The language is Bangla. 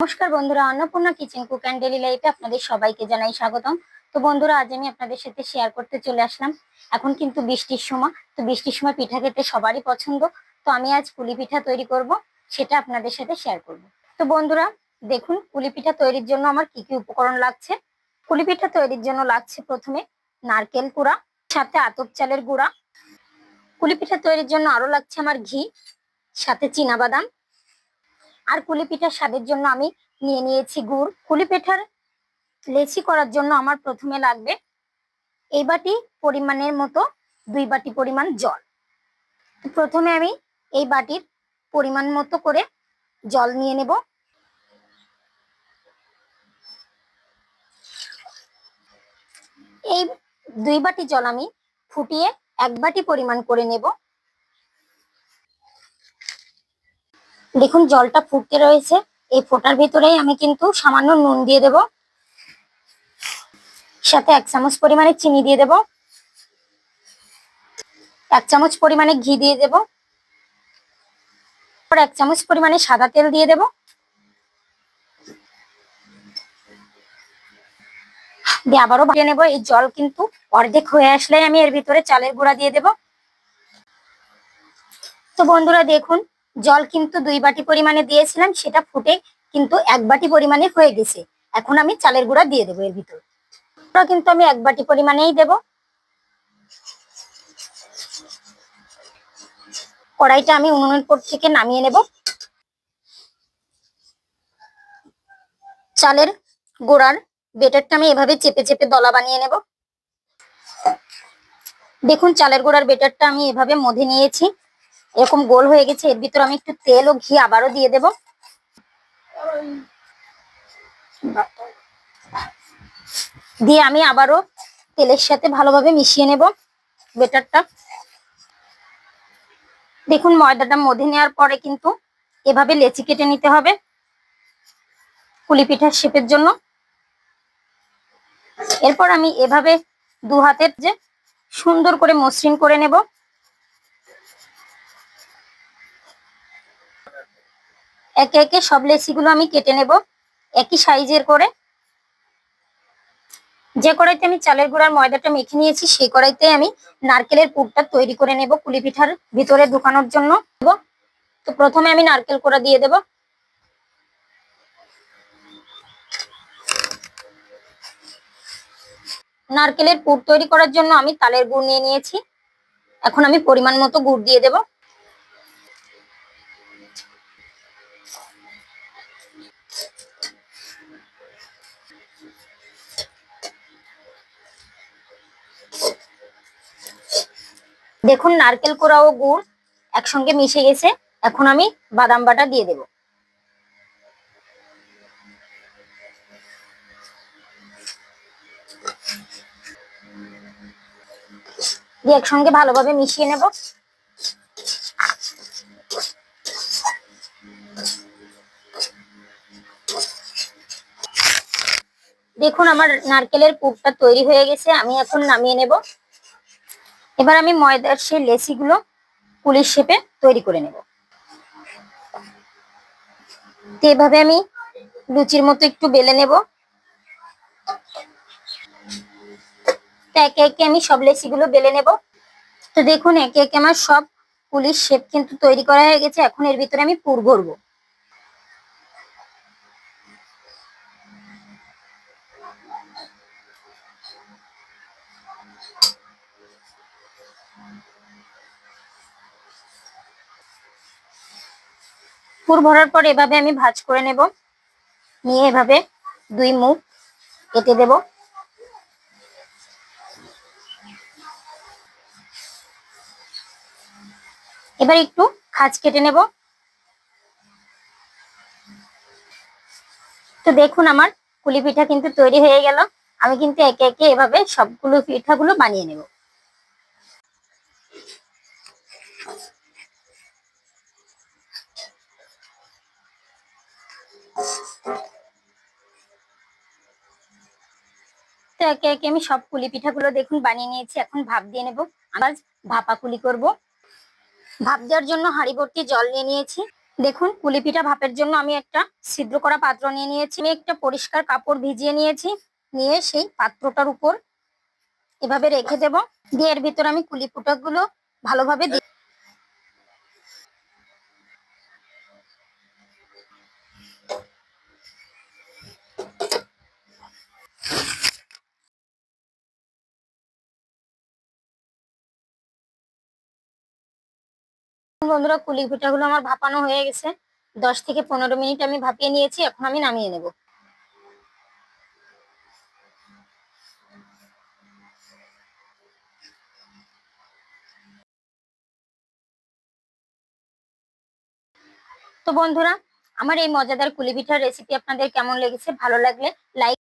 নমস্কার বন্ধুরা, Annapurna kitchen cook and daily লাইফে আপনাদের সবাইকে জানাই স্বাগতম। তো বন্ধুরা, আজ আমি আপনাদের সাথে শেয়ার করতে চলে আসলাম। এখন কিন্তু বৃষ্টির সময়, তো বৃষ্টির সময় পিঠা খেতে সবারই পছন্দ। তো আমি আজ পুলি পিঠা তৈরি করব, সেটা আপনাদের সাথে শেয়ার করব। তো বন্ধুরা, দেখুন পুলি পিঠা তৈরির জন্য আমার কি কি উপকরণ লাগছে। পুলি পিঠা তৈরির জন্য লাগছে প্রথমে নারকেল কুড়া সাথে আতপ চালের গুঁড়া। পুলি পিঠা তৈরির জন্য আরও লাগছে আমার ঘি, সাথে বাদাম আর কুলি পিঠার স্বাদের জন্য আমি নিয়ে নিয়েছি গুড়। কুলি পিঠার লেচি করার জন্য আমার প্রথমে লাগবে এই বাটি পরিমাণের মতো, দুই বাটি পরিমাণ জল। প্রথমে আমি এই বাটির পরিমাণ মতো করে জল নিয়ে নেব। এই দুই বাটি জল আমি ফুটিয়ে এক বাটি পরিমাণ করে নেব। দেখুন, জলটা ফুটতে রয়েছে। এই ফোটার ভিতরেই আমি কিন্তু সামান্য নুন দিয়ে দেব। সাথে এক চামচ পরিমাণে চিনি দিয়ে দেব। এক চামচ পরিমাণে ঘি দিয়ে দেব। এক চামচ পরিমাণে সাদা তেল দিয়ে দেব। দিয়ে আবারও ভাজিয়ে নেব। এই জল কিন্তু অর্ধেক হয়ে আসলে আমি এর ভিতরে চালের গুঁড়া দিয়ে দেব। তো বন্ধুরা, দেখুন জল কিন্তু দুই বাটি পরিমাণে দিয়েছিলাম, সেটা ফুটে কিন্তু এক বাটি পরিমাণে হয়ে গেছে। এখন আমি চালের গুঁড়া দিয়ে দেবো এর ভিতর। কিন্তু আমি এক বাটি পরিমাণেই দেব। কড়াইটা আমি উনুনের পর থেকে নামিয়ে নেব। চালের গোড়ার বেটারটা আমি এভাবে চেপে চেপে দলা বানিয়ে নেব। দেখুন, চালের গোড়ার বেটারটা আমি এভাবে মধে নিয়েছি। এরকম গোল হয়ে গেছে, এর ভিতর আমি একটু তেল ও ঘি আবারও দিয়ে দেব। দিয়ে আমি আবারও তেলের সাথে ভালোভাবে মিশিয়ে নেব বেটারটা দেখুন, ময়দাটা মধে নেওয়ার পরে কিন্তু এভাবে লেচি কেটে নিতে হবে পুলি পিঠার শেপের জন্য। এরপর আমি এভাবে দু হাতের যে সুন্দর করে মসৃণ করে নেব। একে একে সব লেসিগুলো আমি কেটে নেব একই সাইজের করে। যে কড়াইতে আমি চালের গুঁড়ার ময়দাটা মেখে নিয়েছি, সেই কড়াইতে আমি নারকেলের পুরটা তৈরি করে নেব কুলি পিঠার ভিতরে ঢুকানোর জন্য। তো প্রথমে আমি নারকেল কোড়া দিয়ে দেব। নারকেলের পুর তৈরি করার জন্য আমি তালের গুড় নিয়ে নিয়েছি। এখন আমি পরিমাণ মতো গুড় দিয়ে দেবো। দেখুন নারকেল কোড়া ও গুড় একসঙ্গে মিশে গেছে। এখন আমি বাদাম বাটা দিয়ে দেব। দিয়ে একসঙ্গে ভালোভাবে মিশিয়ে নেব। দেখুন আমার নারকেলের পুরটা তৈরি হয়ে গেছে। আমি এখন নামিয়ে নেব। এবার আমি ময়দার সেই লেসিগুলো পুলিশ শেপে তৈরি করে নেব। তো এভাবে আমি লুচির মতো একটু বেলে নেব। একে একে আমি সব লেসিগুলো বেলে নেব। তো দেখুন, একে একে আমার সব পুলিশ শেপ কিন্তু তৈরি করা হয়ে গেছে। এখন এর ভিতরে আমি পুর ভরবো। পুর ভরার পর এভাবে আমি ভাজ করে নেব। নিয়ে এভাবে দুই মুখ কেটে দেব। এবার একটু খাজ কেটে নেব। তো দেখুন আমার কুলি পিঠা কিন্তু তৈরি হয়ে গেল। আমি কিন্তু একে একে এভাবে সবগুলো পিঠাগুলো বানিয়ে নেব। তো একে একে আমি সব কুলি পিঠাগুলো দেখুন বানিয়ে নিয়েছি, এখন ভাপ দিয়ে নেব। আবার ভাপা কুলি করব। ভাপ দেওয়ার জন্য হাঁড়ি জল নিয়ে নিয়েছি। দেখুন, কুলি পিঠা ভাপের জন্য আমি একটা ছিদ্র করা পাত্র নিয়ে নিয়েছি। আমি একটা পরিষ্কার কাপড় ভিজিয়ে নিয়েছি। নিয়ে সেই পাত্রটার উপর এভাবে রেখে দেব। দিয়ে এর ভিতর আমি কুলি গুলো ভালোভাবে বন্ধুরা, কুলি পিঠাগুলো আমার ভাপানো হয়ে গেছে। দশ থেকে পনেরো মিনিট আমি ভাপিয়ে নিয়েছি, এখন আমি নামিয়ে নেব। তো বন্ধুরা, আমার এই মজাদার কুলি পিঠার রেসিপি আপনাদের কেমন লেগেছে, ভালো লাগলে লাইক